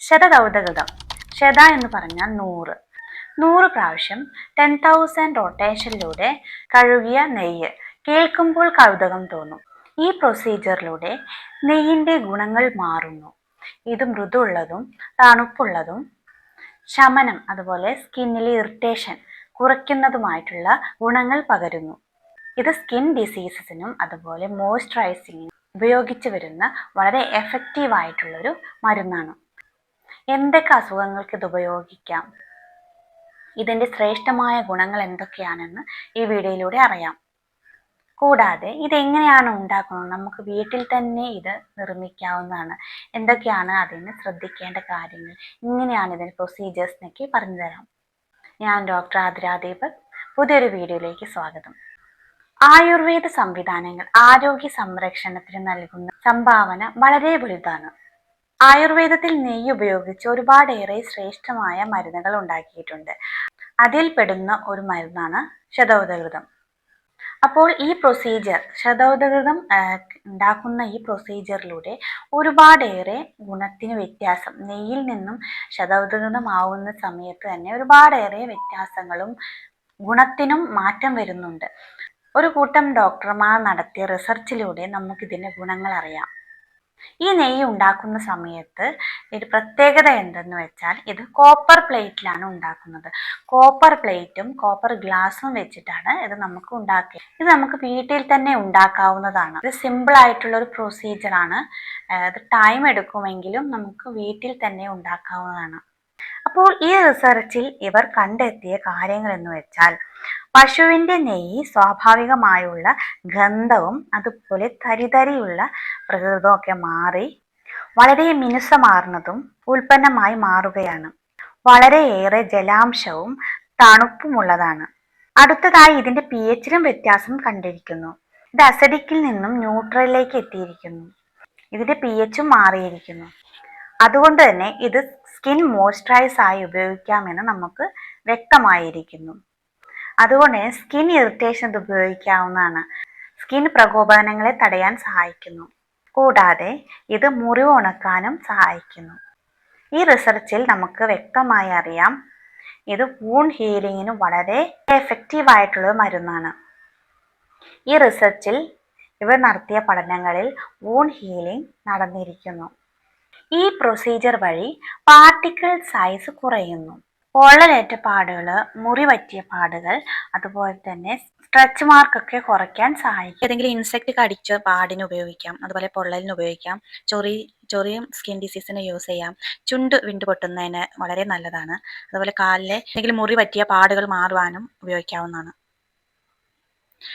ശതദൗതകൃതം ശത എന്ന് പറഞ്ഞാൽ നൂറ്. നൂറ് പ്രാവശ്യം ടെൻ തൗസൻഡ് റൊട്ടേഷനിലൂടെ കഴുകിയ നെയ്യ്. കേൾക്കുമ്പോൾ കൗതുകം തോന്നും. ഈ പ്രൊസീജിയറിലൂടെ നെയ്യിന്റെ ഗുണങ്ങൾ മാറുന്നു. ഇത് മൃദുള്ളതും തണുപ്പുള്ളതും ശമനം അതുപോലെ സ്കിന്നിലെ ഇറിറ്റേഷൻ കുറയ്ക്കുന്നതുമായിട്ടുള്ള ഗുണങ്ങൾ പകരുന്നു. ഇത് സ്കിൻ ഡിസീസസിനും അതുപോലെ മോയ്സ്ചറൈസിങ്ങിനും ഉപയോഗിച്ച് വരുന്ന വളരെ എഫക്റ്റീവ് ആയിട്ടുള്ളൊരു മരുന്നാണ്. എന്തൊക്കെ അസുഖങ്ങൾക്ക് ഇത് ഉപയോഗിക്കാം? ഇതിന്റെ ശ്രേഷ്ഠമായ ഗുണങ്ങൾ എന്തൊക്കെയാണെന്ന് ഈ വീഡിയോയിലൂടെ അറിയാം. കൂടാതെ ഇതെങ്ങനെയാണ് ഉണ്ടാക്കുന്നത്? നമുക്ക് വീട്ടിൽ തന്നെ ഇത് നിർമ്മിക്കാവുന്നതാണ്. എന്തൊക്കെയാണ് അതിന് ശ്രദ്ധിക്കേണ്ട കാര്യങ്ങൾ? ഇങ്ങനെയാണ് ഇതിന്റെ പ്രൊസീജിയേഴ്സ് എന്നൊക്കെ പറഞ്ഞുതരാം. ഞാൻ ഡോക്ടർ ആതിര ദീപക് പുതിയൊരു വീഡിയോയിലേക്ക് സ്വാഗതം. ആയുർവേദ സംവിധാനങ്ങൾ ആരോഗ്യ സംരക്ഷണത്തിന് നൽകുന്ന സംഭാവന വളരെ വലുതാണ്. ആയുർവേദത്തിൽ നെയ്യ് ഉപയോഗിച്ച് ഒരുപാടേറെ ശ്രേഷ്ഠമായ മരുന്നുകൾ ഉണ്ടാക്കിയിട്ടുണ്ട്. അതിൽ പെടുന്ന ഒരു മരുന്നാണ് ശതൗതകൃതം. അപ്പോൾ ഈ പ്രൊസീജിയർ ശതൗതകൃതം ഉണ്ടാക്കുന്ന ഈ പ്രൊസീജിയറിലൂടെ ഒരുപാടേറെ ഗുണത്തിന് വ്യത്യാസം. നെയ്യിൽ നിന്നും ശതൗതകൃതമാവുന്ന സമയത്ത് തന്നെ ഒരുപാടേറെ വ്യത്യാസങ്ങളും ഗുണത്തിനും മാറ്റം വരുന്നുണ്ട്. ഒരു കൂട്ടം ഡോക്ടർമാർ നടത്തിയ റിസർച്ചിലൂടെ നമുക്കിതിന്റെ ഗുണങ്ങൾ അറിയാം. ഈ നെയ്യ് ഉണ്ടാക്കുന്ന സമയത്ത് ഒരു പ്രത്യേകത എന്തെന്ന് വെച്ചാൽ ഇത് കോപ്പർ പ്ലേറ്റിലാണ് ഉണ്ടാക്കുന്നത്. കോപ്പർ പ്ലേറ്റും കോപ്പർ ഗ്ലാസും വെച്ചിട്ടാണ് ഇത് നമുക്ക് ഉണ്ടാക്കുക ഇത് നമുക്ക് വീട്ടിൽ തന്നെ ഉണ്ടാക്കാവുന്നതാണ്. ഇത് സിമ്പിൾ ആയിട്ടുള്ള ഒരു പ്രൊസീജിയറാണ് ഇത് ടൈം എടുക്കുമെങ്കിലും നമുക്ക് വീട്ടിൽ തന്നെ ഉണ്ടാക്കാവുന്നതാണ്. അപ്പോൾ ഈ റിസർച്ചിൽ ഇവർ കണ്ടെത്തിയ കാര്യങ്ങൾ എന്ന് വെച്ചാൽ പശുവിന്റെ നെയ്യ് സ്വാഭാവികമായുള്ള ഗന്ധവും അതുപോലെ തരിതരിയുള്ള പ്രകൃതവും ഒക്കെ മാറി വളരെ മിനുസമാർന്നതും ഉൽപ്പന്നമായി മാറുകയാണ്. വളരെയേറെ ജലാംശവും തണുപ്പുമുള്ളതാണ്. അടുത്തതായി ഇതിന്റെ പി എച്ചിലും വ്യത്യാസം കണ്ടിരിക്കുന്നു. ഇത് അസഡിക്കിൽ നിന്നും ന്യൂട്രലിലേക്ക് എത്തിയിരിക്കുന്നു. ഇതിന്റെ പി എച്ചും മാറിയിരിക്കുന്നു. അതുകൊണ്ട് തന്നെ ഇത് സ്കിൻ മോയ്സ്ചറൈസ് ആയി ഉപയോഗിക്കാമെന്ന് നമുക്ക് വ്യക്തമായിരിക്കുന്നു. അതുകൊണ്ട് തന്നെ സ്കിൻ ഇറിറ്റേഷൻ ഇത് ഉപയോഗിക്കാവുന്നതാണ്. സ്കിൻ പ്രകോപനങ്ങളെ തടയാൻ സഹായിക്കുന്നു. കൂടാതെ ഇത് മുറിവ് ഉണക്കാനും സഹായിക്കുന്നു. ഈ റിസർച്ചിൽ നമുക്ക് വ്യക്തമായി അറിയാം. ഇത് വൂൺ ഹീലിങ്ങിന് വളരെ എഫക്റ്റീവ് ആയിട്ടുള്ള മരുന്നാണ്. ഈ റിസർച്ചിൽ ഇവർ നടത്തിയ പഠനങ്ങളിൽ വൂൺ ഹീലിംഗ് നടന്നിരിക്കുന്നു. ഈ പ്രൊസീജിയർ വഴി പാർട്ടിക്കിൾ സൈസ് കുറയുന്നു. പൊള്ളലേറ്റ പാടുകൾ മുറി പറ്റിയ പാടുകൾ അതുപോലെ തന്നെ സ്ട്രെച്ച് മാർക്കൊക്കെ കുറയ്ക്കാൻ സഹായിക്കും. ഏതെങ്കിലും ഇൻസെക്ട് കടിച്ച പാടിന് ഉപയോഗിക്കാം. അതുപോലെ പൊള്ളലിന് ഉപയോഗിക്കാം. ചൊറി ചൊറിയും സ്കിൻ ഡിസീസിന് യൂസ് ചെയ്യാം. ചുണ്ട് വിണ്ടു പൊട്ടുന്നതിന് വളരെ നല്ലതാണ്. അതുപോലെ കാലിലെ എന്തെങ്കിലും മുറി പറ്റിയ പാടുകൾ മാറുവാനും ഉപയോഗിക്കാവുന്നതാണ്.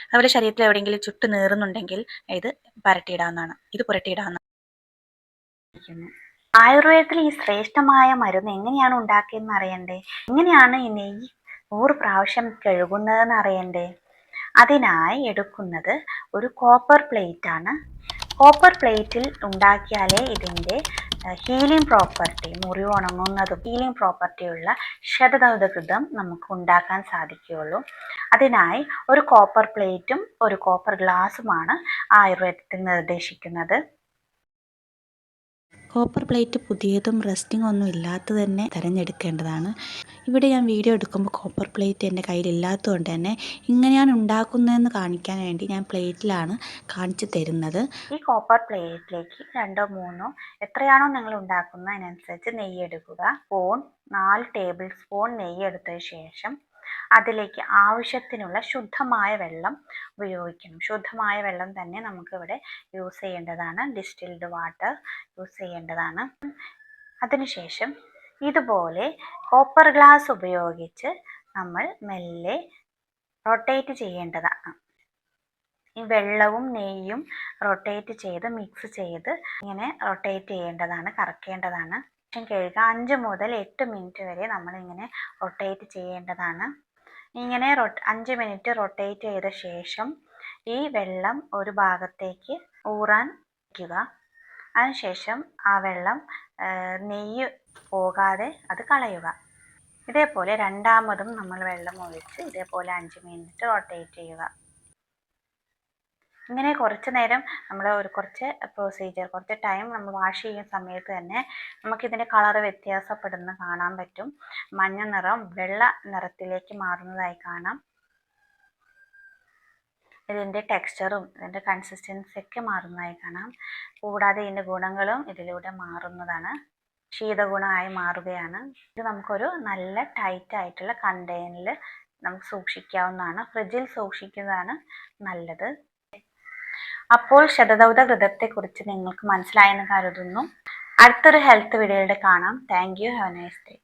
അതുപോലെ ശരീരത്തിൽ എവിടെയെങ്കിലും ചുട്ട് നീറുന്നുണ്ടെങ്കിൽ ഇത് പരട്ടിയിടാവുന്നതാണ്. ഇത് പുരട്ടിയിടാവുന്നതാണ് ആയുർവേദത്തിൽ ഈ ശ്രേഷ്ഠമായ മരുന്ന് എങ്ങനെയാണ് ഉണ്ടാക്കിയതെന്ന് അറിയണ്ടേ? എങ്ങനെയാണ് ഈ നെയ്യ് നൂറ് പ്രാവശ്യം കഴുകുന്നതെന്ന് അറിയണ്ടേ? അതിനായി എടുക്കുന്നത് ഒരു കോപ്പർ പ്ലേറ്റ് ആണ്. കോപ്പർ പ്ലേറ്റിൽ ഉണ്ടാക്കിയാലേ ഇതിന്റെ ഹീലിംഗ് പ്രോപ്പർട്ടി മുറിവ് ഉണങ്ങുന്നതും ഹീലിംഗ് പ്രോപ്പർട്ടിയുള്ള ശതദൗതകൃതം നമുക്ക് ഉണ്ടാക്കാൻ സാധിക്കുകയുള്ളൂ. അതിനായി ഒരു കോപ്പർ പ്ലേറ്റും ഒരു കോപ്പർ ഗ്ലാസ്സുമാണ് ആയുർവേദത്തിൽ നിർദ്ദേശിക്കുന്നത്. കോപ്പർ പ്ലേറ്റ് പുതിയതും റസ്റ്റിംഗ് ഒന്നും ഇല്ലാത്ത തന്നെ തിരഞ്ഞെടുക്കേണ്ടതാണ്. ഇവിടെ ഞാൻ വീഡിയോ എടുക്കുമ്പോൾ കോപ്പർ പ്ലേറ്റ് എന്റെ കയ്യിലില്ലാത്തതുകൊണ്ട് തന്നെ ഇങ്ങനെയാണ് ഉണ്ടാക്കുന്നതെന്ന് കാണിക്കാൻ വേണ്ടി ഞാൻ പ്ലേറ്റിലാണ് കാണിച്ചു തരുന്നത്. ഈ കോപ്പർ പ്ലേറ്റിലേക്ക് രണ്ടോ മൂന്നോ എത്രയാണോ നിങ്ങൾ ഉണ്ടാക്കുന്നത് അതിനനുസരിച്ച് നെയ്യ് എടുക്കുക. സ്പൂൺ നാല് ടേബിൾ സ്പൂൺ നെയ്യ് എടുത്തതിന് ശേഷം അതിലേക്ക് ആവശ്യത്തിനുള്ള ശുദ്ധമായ വെള്ളം ഉപയോഗിക്കണം. ശുദ്ധമായ വെള്ളം തന്നെ നമുക്കിവിടെ യൂസ് ചെയ്യേണ്ടതാണ്. ഡിസ്റ്റിൽഡ് വാട്ടർ യൂസ് ചെയ്യേണ്ടതാണ്. അതിനുശേഷം ഇതുപോലെ കോപ്പർ ഗ്ലാസ് ഉപയോഗിച്ച് നമ്മൾ മെല്ലെ റൊട്ടേറ്റ് ചെയ്യേണ്ടതാണ്. ഈ വെള്ളവും നെയ്യും റൊട്ടേറ്റ് ചെയ്ത് മിക്സ് ചെയ്ത് ഇങ്ങനെ റൊട്ടേറ്റ് ചെയ്യേണ്ടതാണ് കറക്കേണ്ടതാണ്. കഴുകുക അഞ്ച് മുതൽ എട്ട് മിനിറ്റ് വരെ നമ്മളിങ്ങനെ റൊട്ടേറ്റ് ചെയ്യേണ്ടതാണ്. ഇങ്ങനെ റൊ അഞ്ച് മിനിറ്റ് റൊട്ടേറ്റ് ചെയ്ത ശേഷം ഈ വെള്ളം ഒരു ഭാഗത്തേക്ക് ഊറാൻ വയ്ക്കുക അതിനുശേഷം ആ വെള്ളം നെയ്യ് പോകാതെ അത് കളയുക. ഇതേപോലെ രണ്ടാമതും നമ്മൾ വെള്ളം ഒഴിച്ച് ഇതേപോലെ അഞ്ച് മിനിറ്റ് റൊട്ടേറ്റ് ചെയ്യുക. ഇങ്ങനെ കുറച്ച് നേരം നമ്മൾ ഒരു കുറച്ച് പ്രൊസീജിയർ കുറച്ച് ടൈം നമ്മൾ വാഷ് ചെയ്യുന്ന സമയത്ത് തന്നെ നമുക്കിതിന്റെ കളർ വ്യത്യാസപ്പെടുന്ന കാണാൻ പറ്റും. മഞ്ഞ നിറം വെള്ള നിറത്തിലേക്ക് മാറുന്നതായി കാണാം. ഇതിന്റെ ടെക്സ്ചറും ഇതിന്റെ കൺസിസ്റ്റൻസി ഒക്കെ മാറുന്നതായി കാണാം. കൂടാതെ ഇതിന്റെ ഗുണങ്ങളും ഇതിലൂടെ മാറുന്നതാണ്. ശീതഗുണമായി മാറുകയാണ്. ഇത് നമുക്കൊരു നല്ല ടൈറ്റ് ആയിട്ടുള്ള കണ്ടെയ്നറിൽ നമുക്ക് സൂക്ഷിക്കാവുന്നതാണ്. ഫ്രിഡ്ജിൽ സൂക്ഷിക്കുന്നതാണ് നല്ലത്. അപ്പോൾ ശതദൗത വ്രതത്തെക്കുറിച്ച് നിങ്ങൾക്ക് മനസ്സിലായെന്ന് കരുതുന്നു. അടുത്തൊരു ഹെൽത്ത് വീഡിയോയുടെ കാണാം. Thank you have nice day